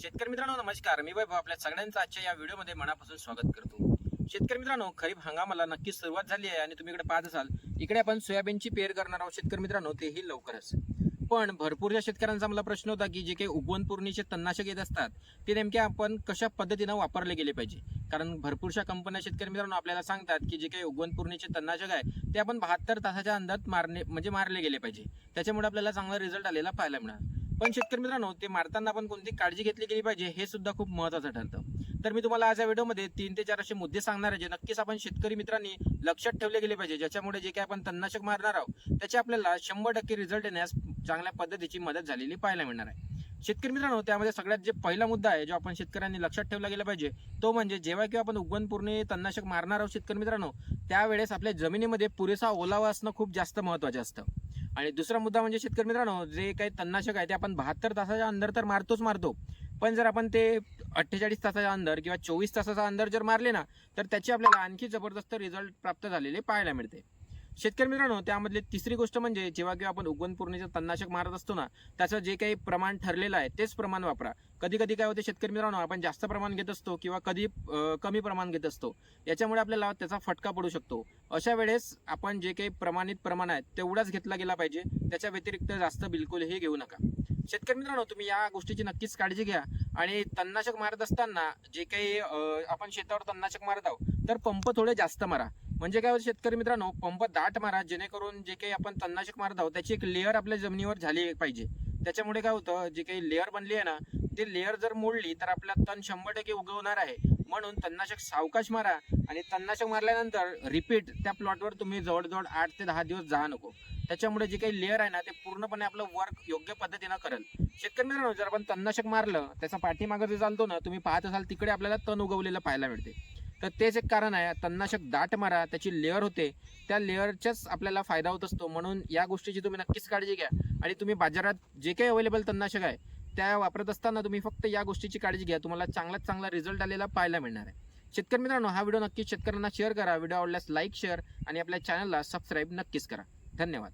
शेतकरी मित्रांनो नमस्कार. मी वैभव आपल्या सगळ्यांचं आजच्या या व्हिडिओमध्ये मनापासून स्वागत करतो. शेतकरी मित्रांनो खरीप हंगामाला नक्कीच सुरुवात झाली आहे आणि तुम्ही इकडे पाहत असाल इकडे आपण सोयाबीनची पेर करणार आहोत शेतकरी मित्रांनो तेही लवकरच. पण भरपूरच्या शेतकऱ्यांचा मला प्रश्न होता की जे काही उगवणपूर्णीचे तन्नाशक तणनाशक येत असतात ते नेमके आपण कशा पद्धतीनं वापरले गेले पाहिजे? कारण भरपूरशा कंपन्या शेतकरी मित्रांनो आपल्याला सांगतात की जे काही उगवणपूर्णीचे तन्नाशक तणनाशक आहे ते आपण बहात्तर तासाच्या अंदाज मारणे म्हणजे मारले गेले पाहिजे. त्याच्यामुळे आपल्याला चांगला रिझल्ट आलेला पाहायला मिळाला पण शेतकरी मित्रांनो ते मारताना आपण कोणती काळजी घेतली गेली पाहिजे हे सुद्धा खूप महत्वाचं ठरतं. तर मी तुम्हाला आज या व्हिडिओमध्ये तीन ते चार असे मुद्दे सांगणार आहे जे नक्कीच आपण शेतकरी मित्रांनी लक्षात ठेवले गेले पाहिजे ज्याच्यामुळे जे काही आपण तणनाशक मारणार आहोत त्याचे आपल्याला शंभर टक्के रिझल्ट येण्यास चांगल्या पद्धतीची मदत झालेली पाहायला मिळणार आहे. शेतकरी मित्रांनो त्यामध्ये सगळ्यात जे पहिला मुद्दा आहे जो आपण शेतकऱ्यांनी लक्षात ठेवला गेला पाहिजे तो म्हणजे जेव्हा किंवा आपण उगवणपूर्ण तणनाशक मारणार आहोत शेतकरी मित्रांनो त्यावेळेस आपल्या जमिनीमध्ये पुरेसा ओलावा असणं खूप जास्त महत्वाचं असतं. आणि दुसरा मुद्दा म्हणजे शेतकरी मित्रांनो जे काही तणनाशक आहे ते आपण बहात्तर तासाच्या अंदर तर मारतोच मारतो. पण जर आपण ते अठ्ठेचाळीस तासाच्या अंदर किंवा चोवीस तासाच्या अंदर जर मारले ना तर त्याची आपल्याला आणखी जबरदस्त रिझल्ट प्राप्त झालेले पाहायला मिळते. शेतकरी मित्रांनो त्यामधली तिसरी गोष्ट म्हणजे जेव्हा किंवा आपण उगवण पूर्णीचं तणनाशक मारत असतो ना त्याचं जे काही प्रमाण ठरलेलं आहे तेच प्रमाण वापरा. कधी कधी काय होते शेतकरी मित्रांनो आपण जास्त प्रमाण घेत असतो किंवा कधी कमी प्रमाण घेत असतो याच्यामुळे आपल्याला त्याचा फटका पडू शकतो. अशा वेळेस आपण जे काही प्रमाणित प्रमाण आहे तेवढाच घेतला गेला पाहिजे. त्याच्या व्यतिरिक्त जास्त बिलकुल हे घेऊ नका. शेतकरी मित्रांनो तुम्ही या गोष्टीची नक्कीच काळजी घ्या आणि तणनाशक मारत असताना जे काही आपण शेतावर तणनाशक मारत आहोत तर पंप थोडे जास्त मारा. म्हणजे काय होतं शेतकरी मित्रांनो पंप दाट मारा जेणेकरून जे काही आपण तणनाशक मारत आहोत त्याची एक लेअर आपल्या जमिनीवर झाली पाहिजे. त्याच्यामुळे काय होतं जे काही लेअर बनली आहे ना ती लेअर जर मोडली तर आपला तण शंभर टक्के उगवणार आहे. म्हणून तणनाशक सावकाश मारा आणि तणनाशक मारल्यानंतर रिपीट त्या प्लॉटवर तुम्ही जवळजवळ आठ ते दहा दिवस जा नको. त्याच्यामुळे जे काही लेअर आहे ना ते पूर्णपणे आपलं वर्क योग्य पद्धतीनं करेल. शेतकरी मित्रांनो जर आपण तणनाशक मारलं त्याचा पाठीमागं जे चालतो ना तुम्ही पाहत असाल तिकडे आपल्याला तण उगवलेलं पाहायला मिळते. तर तेच एक कारण आहे. तणनाशक दाट मारा त्याची लेअर होते. त्या लेअरच्याच आपल्याला फायदा होत असतो. म्हणून या गोष्टीची तुम्ही नक्कीच काळजी घ्या. आणि तुम्ही बाजारात जे काही अवेलेबल तणनाशक आहे त्या वापरत असताना तुम्ही फक्त या गोष्टीची काळजी घ्या. तुम्हाला चांगलाच चांगला रिझल्ट आलेला पाहायला मिळणार आहे. शेतकरी मित्रांनो हा व्हिडिओ नक्कीच शेतकऱ्यांना शेअर करा. व्हिडिओ आवडल्यास लाईक शेअर आणि आपल्या चॅनलला सबस्क्राईब नक्कीच करा. धन्यवाद.